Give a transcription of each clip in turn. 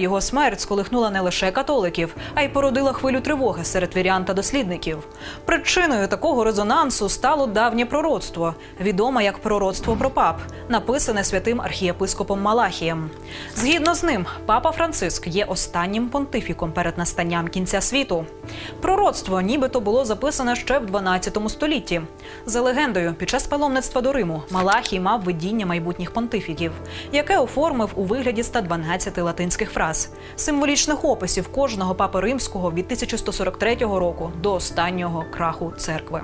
Його смерть сколихнула не лише католиків, а й породила хвилю тривоги серед вірян та дослідників. Причиною такого резонансу стало давнє пророцтво, відоме як пророцтво про пап, написане святим архієпископом Малахієм. Згідно з ним, папа Франциск є останнім понтифіком перед настанням кінця світу. Пророцтво нібито було записане ще в 12 столітті. За легендою, під час паломництва до Риму Малахій мав видіння майбутніх понтифіків, яке оформив у вигляді 112 латинських фраз, символічних описів кожного папи римського від 1143 року до останнього краху церкви.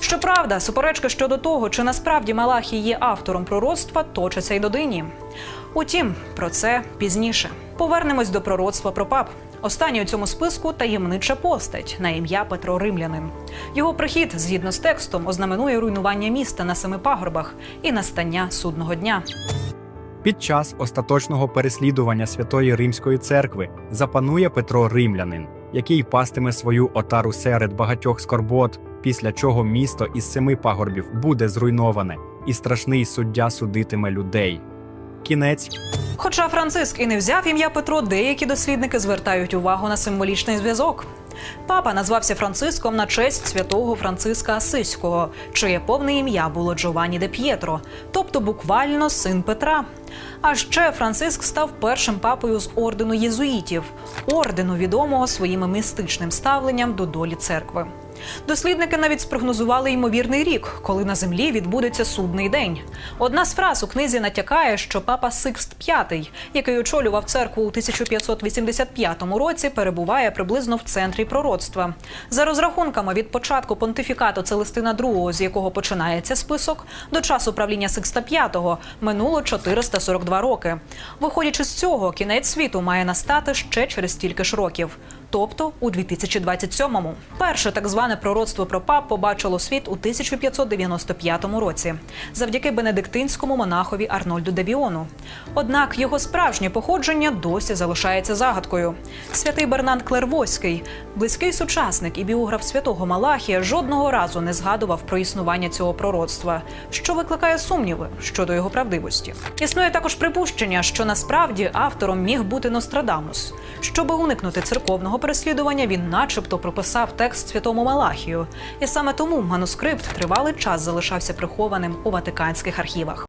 Щоправда, суперечки щодо того, чи насправді Малахій є автором пророцтва, точаться й додині. Утім, про це пізніше. Повернемось до пророцтва про пап. Останній у цьому списку таємнича постать на ім'я Петро Римлянин. Його прихід, згідно з текстом, ознаменує руйнування міста на семи пагорбах і настання судного дня. Під час остаточного переслідування Святої Римської церкви запанує Петро Римлянин, який пастиме свою отару серед багатьох скорбот, після чого місто із семи пагорбів буде зруйноване, і страшний суддя судитиме людей. Кінець Хоча Франциск і не взяв ім'я Петро, деякі дослідники звертають увагу на символічний зв'язок. Папа назвався Франциском на честь святого Франциска Асиського, чиє повне ім'я було Джованні де П'єтро, тобто буквально син Петра. А ще Франциск став першим папою з ордену єзуїтів, ордену відомого своїм містичним ставленням до долі церкви. Дослідники навіть спрогнозували ймовірний рік, коли на землі відбудеться судний день. Одна з фраз у книзі натякає, що папа Сикст V, який очолював церкву у 1585 році, перебуває приблизно в центрі пророцтва. За розрахунками від початку понтифікату Целестина II, з якого починається список, до часу правління Сикста V минуло 442 роки. Виходячи з цього, кінець світу має настати ще через стільки ж років. Тобто у 2027-му. Перше так зване пророцтво про пап побачило світ у 1595 році завдяки бенедиктинському монахові Арнольду де Біону. Однак його справжнє походження досі залишається загадкою. Святий Бернанд Клервоський, близький сучасник і біограф святого Малахія, жодного разу не згадував про існування цього пророцтва, що викликає сумніви щодо його правдивості. Існує також припущення, що насправді автором міг бути Нострадамус. Щоби уникнути церковного переслідування, він, начебто, прописав текст святому Малахію, і саме тому манускрипт тривалий час залишався прихованим у ватиканських архівах.